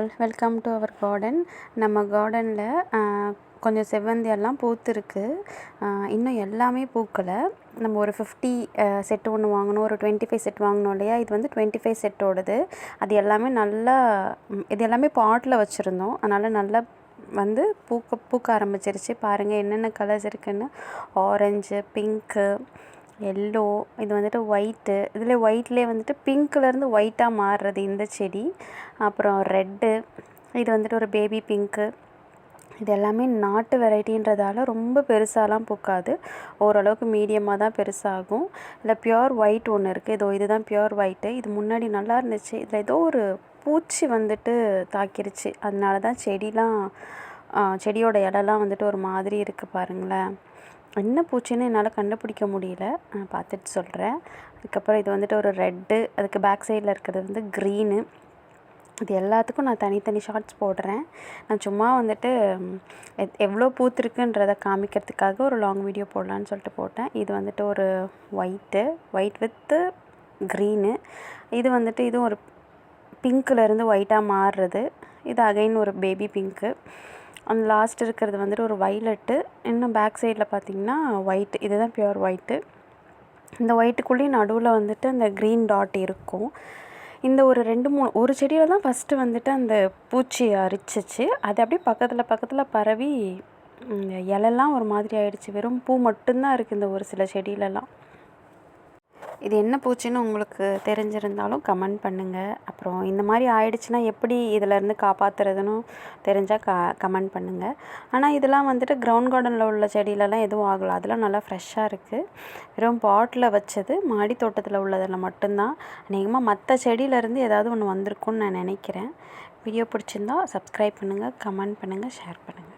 All welcome to our garden. நம்ம கார்டனில் கொஞ்சம் செவ்வந்தி எல்லாம் பூத்துருக்கு. இன்னும் எல்லாமே பூக்கலை. நம்ம ஒரு ஃபிஃப்டி செட்டு ஒன்று வாங்கணும். ஒரு டுவெண்ட்டி ஃபைவ் செட் வாங்கினோம் இல்லையா? இது வந்து டுவெண்ட்டி ஃபைவ் செட்டோடது அது எல்லாமே நல்லா இது எல்லாமே பாட்டில் வச்சுருந்தோம். அதனால் நல்லா வந்து பூக்க பூக்க ஆரம்பிச்சிருச்சு. பாருங்கள் என்னென்ன கலர்ஸ் இருக்குன்னு. ஆரஞ்சு பிங்க்கு எல்லோ இது வந்துட்டு ஒயிட்டு இதில் ஒயிட்லேயே வந்துட்டு பிங்க்லேருந்து ஒயிட்டாக மாறுறது இந்த செடி. அப்புறம் ரெட்டு இது வந்துட்டு ஒரு பேபி பிங்க்கு இது எல்லாமே நாட்டு வெரைட்டின்றதால ரொம்ப பெருசாலாம் பூக்காது. ஓரளவுக்கு மீடியமாக தான் பெருசாகும். இல்லை பியோர் ஒயிட் ஒன்று இருக்குது இதோ இதுதான் பியோர் ஒயிட்டு இது முன்னாடி நல்லா இருந்துச்சு. இதில் ஏதோ ஒரு பூச்சி வந்துட்டு தாக்கிருச்சு. அதனால தான் செடிலாம் செடியோட இலலாம் வந்துட்டு ஒரு மாதிரி இருக்குது பாருங்களேன். என்ன பூச்சின்னு என்னால் கண்டுபிடிக்க முடியல. நான் பார்த்துட்டு சொல்கிறேன் அதுக்கப்புறம் இது வந்துட்டு ஒரு ரெட்டு அதுக்கு பேக் சைடில் இருக்கிறது வந்து க்ரீனு இது எல்லாத்துக்கும் நான் தனித்தனி ஷார்ட்ஸ் போடுறேன். நான் சும்மா வந்துட்டு எத் எவ்வளோ பூத்துருக்குன்றதை காமிக்கிறதுக்காக ஒரு லாங் வீடியோ போடலான்னு சொல்லிட்டு போட்டேன். இது வந்துட்டு ஒரு ஒயிட்டு ஒயிட் வித்து க்ரீனு இது வந்துட்டு இதுவும் ஒரு பிங்க்லேருந்து ஒயிட்டாக மாறுறது. இது அகைன் ஒரு பேபி பிங்க்கு அந்த லாஸ்ட் இருக்கிறது வந்துட்டு ஒரு வைலட்டு இன்னும் பேக் சைடில் பார்த்தீங்கன்னா ஒயிட் இதுதான் பியூர் ஒயிட்டு இந்த ஒயிட்டுக்குள்ளேயும் நடுவில் வந்துட்டு அந்த க்ரீன் டாட் இருக்கும். இந்த ஒரு ரெண்டு மூணு ஒரு செடியில் தான் ஃபஸ்ட்டு வந்துட்டு அந்த பூச்சி அரிச்சிச்சு. அது அப்படியே பக்கத்தில் பக்கத்தில் பரவி இந்த இலெல்லாம் ஒரு மாதிரி ஆயிடுச்சு. வெறும் பூ மட்டும்தான் இருக்குது இந்த ஒரு சில செடியிலலாம். இது என்ன பூச்சின்னு உங்களுக்கு தெரிஞ்சிருந்தாலும் கமெண்ட் பண்ணுங்கள் அப்புறம் இந்த மாதிரி ஆயிடுச்சுன்னா எப்படி இதிலேருந்து காப்பாற்றுறதுன்னு தெரிஞ்சால் க கமெண்ட் பண்ணுங்கள் ஆனால் இதெல்லாம் வந்துட்டு கிரவுண்ட் கார்டனில் உள்ள செடியிலலாம் எதுவும் ஆகலை. அதெல்லாம் நல்லா ஃப்ரெஷ்ஷாக இருக்குது வெறும் பாட்டில் வச்சது மாடி தோட்டத்தில் உள்ளதில் மட்டும்தான். அநேகமாக மற்ற செடியிலேருந்து ஏதாவது ஒன்று வந்திருக்கும்னு நான் நினைக்கிறேன். வீடியோ பிடிச்சிருந்தா சப்ஸ்கிரைப் பண்ணுங்கள் கமெண்ட் பண்ணுங்கள் ஷேர் பண்ணுங்கள்